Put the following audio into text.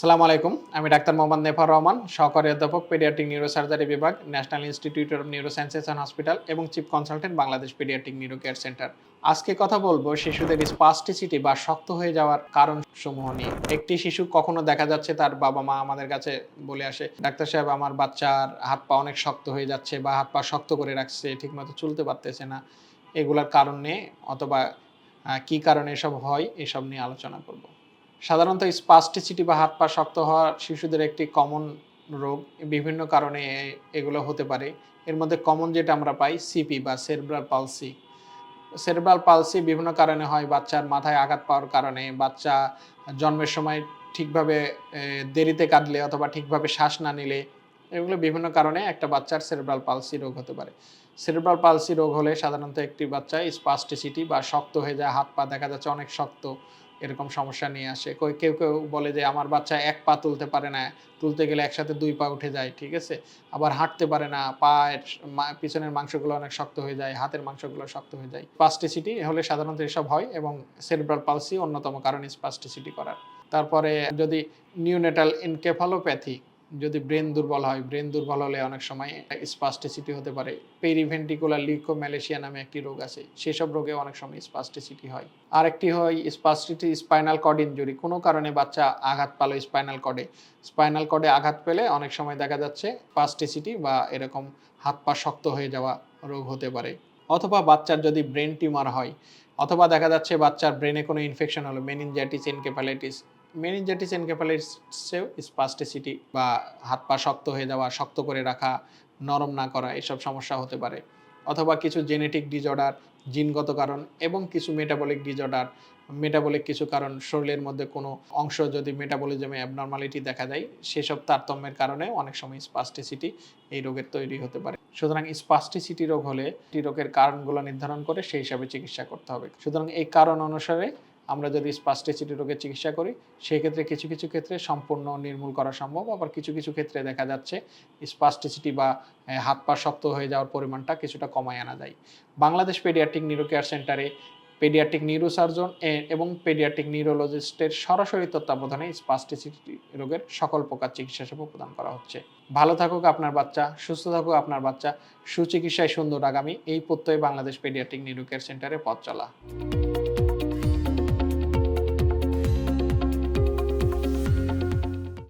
সালাম আলাইকুম আমি ডাক্তার মোহাম্মদ নেফার রহমান, সহকারী অধ্যাপক পেডিয়াট্রিক নিউরোসার্জারি বিভাগ National Institute of Neurosciences and Hospital এবং chief consultant Bangladesh paediatric neuro care centre আজকে কথা বলব শিশুদের স্পাস্টিসিটি বা শক্ত হয়ে যাওয়ার কারণ সমূহ নিয়ে। একটি শিশু কখনো দেখা যাচ্ছে তার বাবা মা আমাদের কাছে বলে আসে, ডাক্তার সাহেব, আমার বাচ্চার হাত পা অনেক শক্ত হয়ে যাচ্ছে বা হাত পা শক্ত করে রাখছে, ঠিকমতো চলতে পারতেছে না। এগুলার কারণ অথবা কি কারণে এসব হয়, এসব নিয়ে আলোচনা করব। সাধারণত স্পাস্টিসিটি বা হাত পা শক্ত হওয়া শিশুদের একটি কমন রোগ। বিভিন্ন কারণে এগুলো হতে পারে। এর মধ্যে কমন যেটা আমরা পাই সিপি বা সেরব্রাল পালসি সেরেব্রাল পালসি বিভিন্ন কারণে হয় বাচ্চার মাথায় আঘাত পাওয়ার কারণে। বাচ্চা জন্মের সময় ঠিকভাবে দেরিতে কাঁদলে অথবা ঠিকভাবে শ্বাস না নিলে এগুলো বিভিন্ন কারণে একটা বাচ্চার সেরেব্রাল পালসি রোগ হতে পারে। সেরেব্রাল পালসি রোগ হলে সাধারণত একটি বাচ্চা স্পাস্টিসিটি বা শক্ত হয়ে যায়, হাত পা দেখা যাচ্ছে অনেক শক্ত। এরকম সমস্যা নিয়ে আসে। কেউ কেউ বলে যে, আমার বাচ্চা এক পা তুলতে পারে না। তুলতে গেলে একসাথে দুই পা উঠে যায়। ঠিক আছে? আবার হাঁটতে পারে না। পায়ের পিছনের মাংসগুলো অনেক শক্ত হয়ে যায়, হাতের মাংসগুলো শক্ত হয়ে যায়। স্পাস্টিসিটি হলে সাধারণত এসব হয় এবং সেরিব্রাল পালসি অন্যতম কারণ স্পাস্টিসিটি করার। তারপরে যদি নিউনেটাল এনকেফালোপ্যাথি যদি ব্রেন দুর্বল হয়, ব্রেন দুর্বল হলে অনেক সময় স্পাস্টিসিটি হতে পারে। পেরিভেন্টিকুলার লিকো লিউকোম্যালেশিয়া নামে একটি রোগ আছে, সেসব রোগে অনেক সময় স্পাস্টিসিটি হয়। আরেকটি হয় স্পাস্টিটি স্পাইনাল কর্ড ইনজুরি কোনো কারণে বাচ্চা আঘাত পালো স্পাইনাল কর্ডে স্পাইনাল কর্ডে আঘাত পেলে অনেক সময় দেখা যাচ্ছে স্পাস্টিসিটি বা এরকম হাত পা শক্ত হয়ে যাওয়া রোগ হতে পারে। অথবা বাচ্চার যদি ব্রেন টিউমার হয়, অথবা দেখা যাচ্ছে বাচ্চার ব্রেনে কোনো ইনফেকশন হলো মেনিনজাইটিস এনকেফালাইটিস মেনিনজাইটিস এনকেফালাইটিসেও স্পাস্টিসিটি বা হাত পা শক্ত হয়ে যাওয়া, শক্ত করে রাখা, নরম না করা এসব সমস্যা হতে পারে। অথবা কিছু জেনেটিক ডিজর্ডার জিনগত কারণ এবং কিছু মেটাবলিক ডিজঅর্ডার মেটাবলিক কিছু কারণ শরীরের মধ্যে কোনো অংশ যদি মেটাবলিজমে অ্যাবনর্মালিটি দেখা যায় সেসব তারতম্যের কারণে অনেক সময় স্পাস্টিসিটি এই রোগের তৈরি হতে পারে। সুতরাং স্পাস্টিসিটি রোগ হলে রোগের কারণগুলো নির্ধারণ করে সেই হিসাবে চিকিৎসা করতে হবে। সুতরাং এই কারণ অনুসারে আমরা যদি স্পাস্টিসিটি রোগের চিকিৎসা করি সেই ক্ষেত্রে কিছু কিছু ক্ষেত্রে সম্পূর্ণ নির্মূল করা সম্ভব। আবার কিছু কিছু ক্ষেত্রে দেখা যাচ্ছে স্পাস্টিসিটি বা হাত পা শক্ত হয়ে যাওয়ার পরিমাণটা কিছুটা কমায় আনা যায়। বাংলাদেশ পেডিয়াট্রিক নিউরো কেয়ার সেন্টারে পেডিয়াট্রিক নিউরোসার্জন এবং পেডিয়াট্রিক নিউরোলজিস্টের সরাসরি তত্ত্বাবধানে স্পাস্টিসিটি রোগের সকল প্রকার চিকিৎসা সেবা প্রদান করা হচ্ছে। ভালো থাকুক আপনার বাচ্চা, সুস্থ থাকুক আপনার বাচ্চা। সুচিকিৎসায় সুন্দর আগামী। এই প্রত্যয়ে বাংলাদেশ পেডিয়াট্রিক নিউরো কেয়ার সেন্টারে পথ চলা।